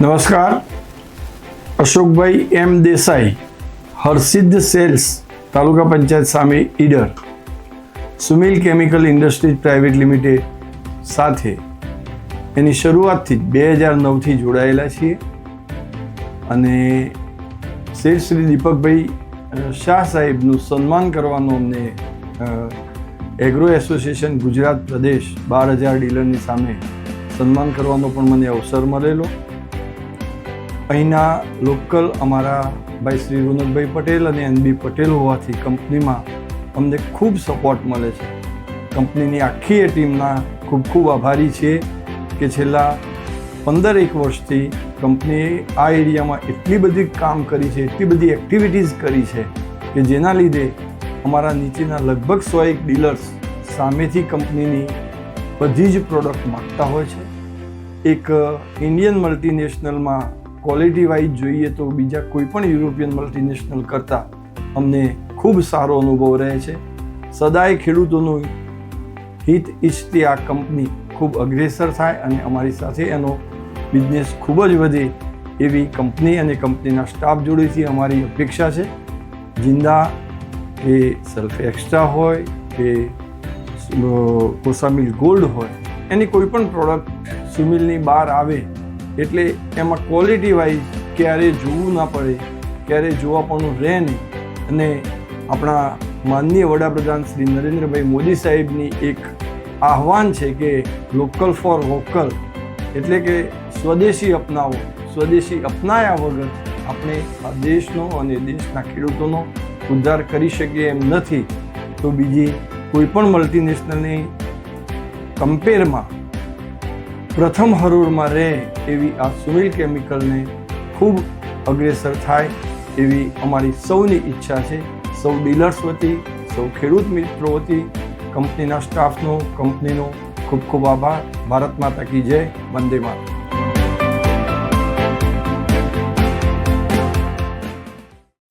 નમસ્કાર. Ashokbhai M Desai, Harsiddh sales, taluka panchayat સામે Idar. Sumil chemical industries private limited સાથે એની શરૂઆતથી જ બે હજાર નવથી જોડાયેલા છીએ. અને શેઠ શ્રી દીપકભાઈ શાહ સાહેબનું સન્માન કરવાનો અમને એગ્રો એસોસિએશન ગુજરાત પ્રદેશ બાર હજાર ડીલરની સામે સન્માન કરવાનો પણ મને અવસર મળેલો. અહીંના લોકલ અમારા ભાઈ શ્રી વિનોદભાઈ પટેલ અને એનબી પટેલ હોવાથી કંપનીમાં અમને ખૂબ સપોર્ટ મળે છે. કંપનીની આખી એ ટીમના ખૂબ ખૂબ આભારી છીએ કે છેલ્લા પંદર એક વર્ષથી કંપનીએ આ એરિયામાં એટલી બધી કામ કરી છે, એટલી બધી એક્ટિવિટીઝ કરી છે કે જેના લીધે અમારા નીચેના લગભગ સો એક ડીલર્સ સામેથી કંપનીની બધી જ પ્રોડક્ટ માગતા હોય છે. એક ઇન્ડિયન મલ્ટીનેશનલમાં ક્વોલિટી વાઇઝ જોઈએ તો બીજા કોઈ પણ યુરોપિયન મલ્ટીનેશનલ કરતાં અમને ખૂબ સારો અનુભવ રહે છે. સદાય ખેડૂતોનું હિત ઈચ્છતી આ કંપની ખૂબ અગ્રેસર થાય અને અમારી સાથે એનો બિઝનેસ ખૂબ જ વધે એવી કંપની અને કંપનીના સ્ટાફ જોડેથી અમારી અપેક્ષા છે. જિંદા કે સલ્ફ એક્સ્ટ્રા હોય કે કોસામિલ ગોલ્ડ હોય, એની કોઈ પણ પ્રોડક્ટ સુમિલની બહાર આવે એટલે એમાં ક્વોલિટી વાઇઝ ક્યારે જોવું ના પડે, ક્યારે જોવાપણું રહે નહીં. અને આપણા માનનીય વડાપ્રધાન શ્રી નરેન્દ્રભાઈ મોદી સાહેબની એક આહવાન છે કે લોકલ ફોર વોકલ એટલે કે સ્વદેશી અપનાવો, સ્વદેશી અપનાયા વગર આપણે આ દેશનો અને દેશના ખેડૂતોનો ઉદ્ધાર કરી શકીએ એમ નથી. તો બીજી કોઈ પણ મલ્ટીનેશનલની કમ્પેરમાં પ્રથમ હરોળમાં રહે એવી આ સુનિલ કેમિકલને ખૂબ અગ્રેસર થાય એવી અમારી સૌની ઈચ્છા છે. સૌ ડીલર્સ વતી, સૌ ખેડૂત મિત્રો વતી, કંપનીના સ્ટાફનો, કંપનીનો ખૂબ ખૂબ આભાર. ભારત માતા કી જય. વંદે માતરમ.